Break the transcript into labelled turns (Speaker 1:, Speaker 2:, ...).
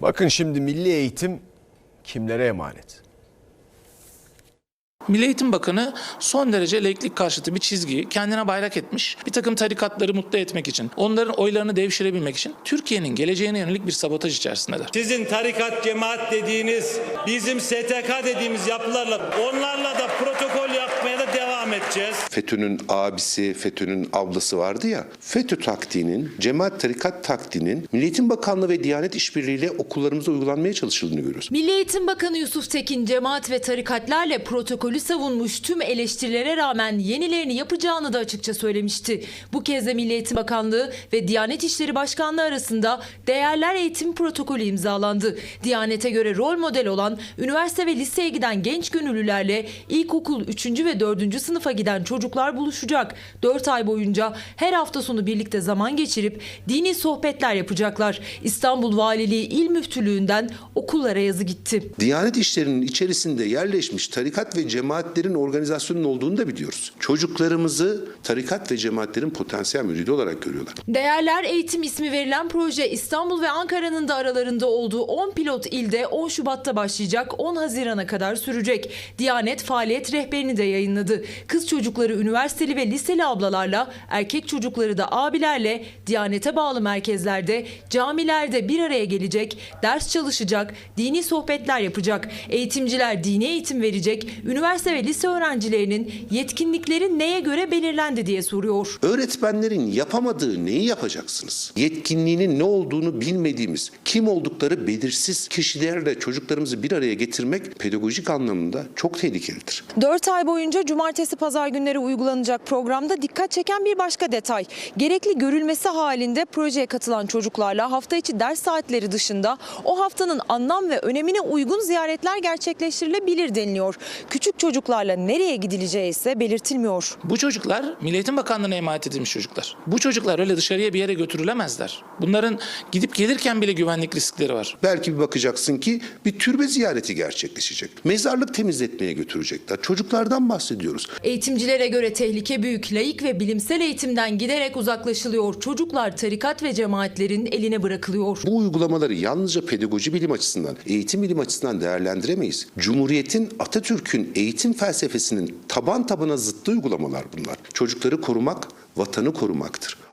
Speaker 1: Bakın şimdi milli eğitim kimlere emanet?
Speaker 2: Milli Eğitim Bakanı son derece laiklik karşıtı bir çizgiyi kendine bayrak etmiş. Bir takım tarikatları mutlu etmek için, onların oylarını devşirebilmek için Türkiye'nin geleceğine yönelik bir sabotaj içerisindeler.
Speaker 3: Sizin tarikat, cemaat dediğiniz, bizim STK dediğimiz yapılarla, onlarla da protokol yapmaya da edeceğiz.
Speaker 4: FETÖ'nün abisi, FETÖ'nün ablası vardı ya. FETÖ taktiğinin, cemaat tarikat taktiğinin Milli Eğitim Bakanlığı ve Diyanet işbirliğiyle okullarımıza uygulanmaya çalışıldığını görüyoruz.
Speaker 5: Milli Eğitim Bakanı Yusuf Tekin cemaat ve tarikatlarla protokolü savunmuş tüm eleştirilere rağmen yenilerini yapacağını da açıkça söylemişti. Bu kez de Milli Eğitim Bakanlığı ve Diyanet İşleri Başkanlığı arasında değerler eğitim protokolü imzalandı. Diyanete göre rol model olan üniversite ve liseye giden genç gönüllülerle ilkokul 3. ve 4. sınıfa giden çocuklar buluşacak. 4 ay boyunca her hafta sonu birlikte zaman geçirip dini sohbetler yapacaklar. İstanbul Valiliği İl Müftülüğü'nden okullara yazı gitti.
Speaker 4: Diyanet işlerinin içerisinde yerleşmiş tarikat ve cemaatlerin organizasyonun olduğunu da biliyoruz. Çocuklarımızı tarikat ve cemaatlerin potansiyel müridi olarak görüyorlar.
Speaker 5: Değerler Eğitim ismi verilen proje İstanbul ve Ankara'nın da aralarında olduğu 10 pilot ilde 10 Şubat'ta başlayacak 10 Haziran'a kadar sürecek. Diyanet faaliyet rehberini de yayınladı. Kız çocukları üniversiteli ve liseli ablalarla erkek çocukları da abilerle Diyanete bağlı merkezlerde, camilerde bir araya gelecek, ders çalışacak, dini sohbetler yapacak. Eğitimciler dini eğitim verecek. Üniversite ve lise öğrencilerinin yetkinlikleri neye göre belirlendi diye soruyor.
Speaker 4: Öğretmenlerin yapamadığı neyi yapacaksınız? Yetkinliğinin ne olduğunu bilmediğimiz, kim oldukları belirsiz kişilerle çocuklarımızı bir araya getirmek pedagojik anlamında çok tehlikelidir.
Speaker 6: 4 ay boyunca cumartesi pazar günleri uygulanacak programda dikkat çeken bir başka detay. Gerekli görülmesi halinde projeye katılan çocuklarla hafta içi ders saatleri dışında o haftanın anlam ve önemine uygun ziyaretler gerçekleştirilebilir deniliyor. Küçük çocuklarla nereye gidileceği ise belirtilmiyor.
Speaker 2: Bu çocuklar Milli Eğitim Bakanlığı'na emanet edilmiş çocuklar. Bu çocuklar öyle dışarıya bir yere götürülemezler. Bunların gidip gelirken bile güvenlik riskleri var.
Speaker 4: Belki bir bakacaksın ki bir türbe ziyareti gerçekleşecek. Mezarlık temizletmeye götürecekler. Çocuklardan bahsediyoruz.
Speaker 5: Eğitimcilere göre tehlike büyük. Laik ve bilimsel eğitimden giderek uzaklaşılıyor. Çocuklar tarikat ve cemaatlerin eline bırakılıyor.
Speaker 4: Bu uygulamaları yalnızca pedagoji bilim açısından, eğitim bilim açısından değerlendiremeyiz. Cumhuriyetin, Atatürk'ün eğitim felsefesinin taban tabana zıttı uygulamalar bunlar. Çocukları korumak, vatanı korumaktır.